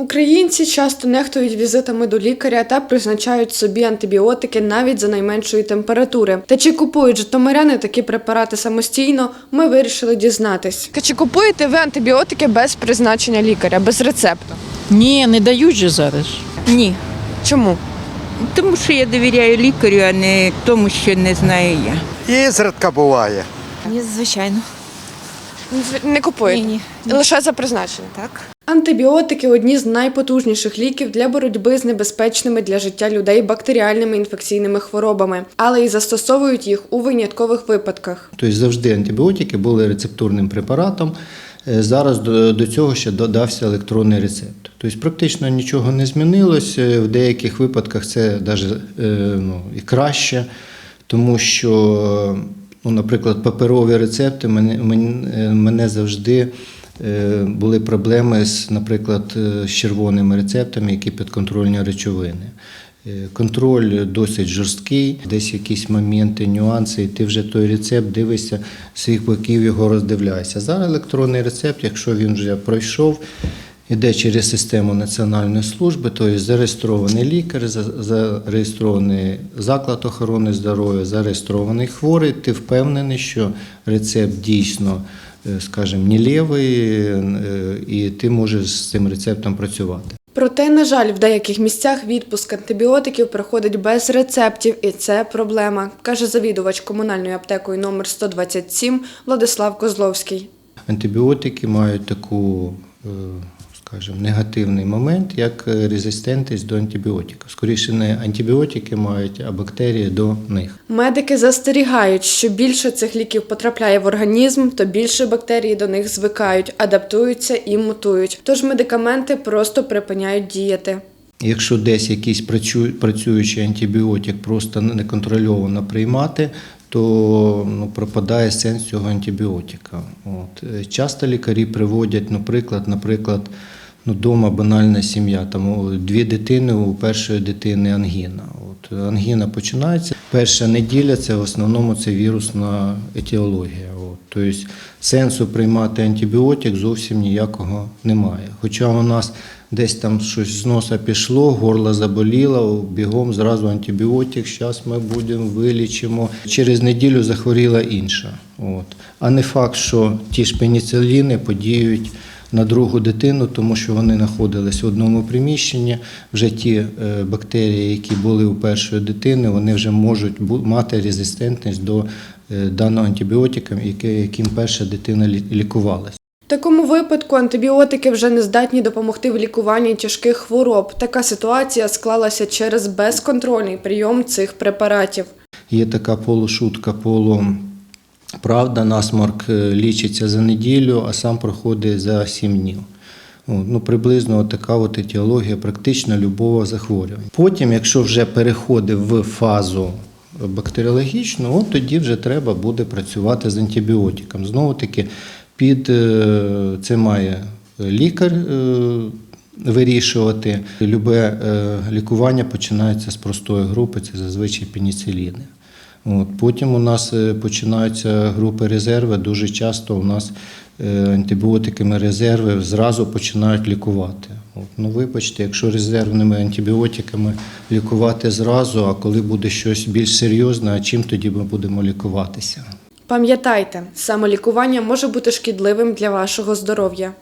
Українці часто нехтують візитами до лікаря та призначають собі антибіотики навіть за найменшої температури. Та чи купують житомиряни такі препарати самостійно? Ми вирішили дізнатись. Чи купуєте ви антибіотики без призначення лікаря, без рецепту? Ні, не дають же зараз. Ні, Чому? тому що я довіряю лікарю, а не тому, що не знаю я. І зредка буває. Ні, звичайно. Не купуєте? Ні, ні. Лише за призначенням. Так. Антибіотики одні з найпотужніших ліків для боротьби з небезпечними для життя людей бактеріальними інфекційними хворобами, але й застосовують їх у виняткових випадках. Тобто завжди антибіотики були рецептурним препаратом. Е, Зараз до, цього ще додався електронний рецепт. Тобто практично нічого не змінилось. Е, В деяких випадках це навіть ну, і краще, тому що, е, ну, наприклад, паперові рецепти мене, мене, е, завжди е, були проблеми з, наприклад, е, з червоними рецептами, які підконтрольні речовини. Е, Контроль досить жорсткий, десь якісь моменти, нюанси, і ти вже той рецепт дивишся, всіх боків його роздивляєшся. Зараз електронний рецепт, якщо він вже пройшов, іде через систему Національної служби, тобто зареєстрований лікар, зареєстрований заклад охорони здоров'я, зареєстрований хворий, ти впевнений, що рецепт дійсно, е, скажімо, не лівий, е, і ти можеш з цим рецептом працювати. Проте, на жаль, в деяких місцях відпуск антибіотиків проходить без рецептів, і це проблема, каже завідувач комунальною аптекою номер 127 Владислав Козловський. Антибіотики мають таку, е, скажімо, негативний момент, як е, резистентність до антибіотиків. Скоріше не антибіотики мають, а бактерії до них. Медики застерігають, що більше цих ліків потрапляє в організм, то більше бактерії до них звикають, адаптуються і мутують. Тож медикаменти просто припиняють діяти. Якщо десь якийсь працю- працюючий антибіотик просто неконтрольовано приймати, то ну, пропадає сенс цього антибіотика. От. Е, Часто лікарі приводять, наприклад, наприклад, ну, дома банальна сім'я, там дві дитини, у першої дитини ангіна. От, ангіна починається. Перша неділя це в основному це вірусна етіологія. От. Тобто сенсу приймати антибіотик зовсім ніякого немає. Хоча у нас десь там щось з носа пішло, горло заболіло, бігом зразу антибіотик, зараз ми будемо вилічимо. Через неділю захворіла інша. От. А не факт, що ті ж пеніциліни подіють на другу дитину, тому що вони знаходились в одному приміщенні. Вже ті е, бактерії, які були у першої дитини, вони вже можуть мати резистентність до е, даного антибіотика, яким перша дитина лі- лікувалась. В такому випадку антибіотики вже не здатні допомогти в лікуванні тяжких хвороб. Така ситуація склалася через безконтрольний прийом цих препаратів. Є така полушутка, полуправда, насморк е, лічиться за неділю, а сам проходить за 7 днів. Ну, приблизно така от етіологія практично любого захворювання. Потім, якщо вже переходить в фазу бактеріологічну, от тоді вже треба буде працювати з антибіотиком. Знову таки, під е, це має лікар е, вирішувати. Любе лікування починається з простої групи, це зазвичай пеніциліни. От. Потім у нас е, починаються групи резерви. Дуже часто у нас е, антибіотиками резерви зразу починають лікувати. От. Ну, вибачте, якщо резервними антибіотиками лікувати зразу, а коли буде щось більш серйозне, а чим тоді ми будемо лікуватися? Пам'ятайте, самолікування може бути шкідливим для вашого здоров'я.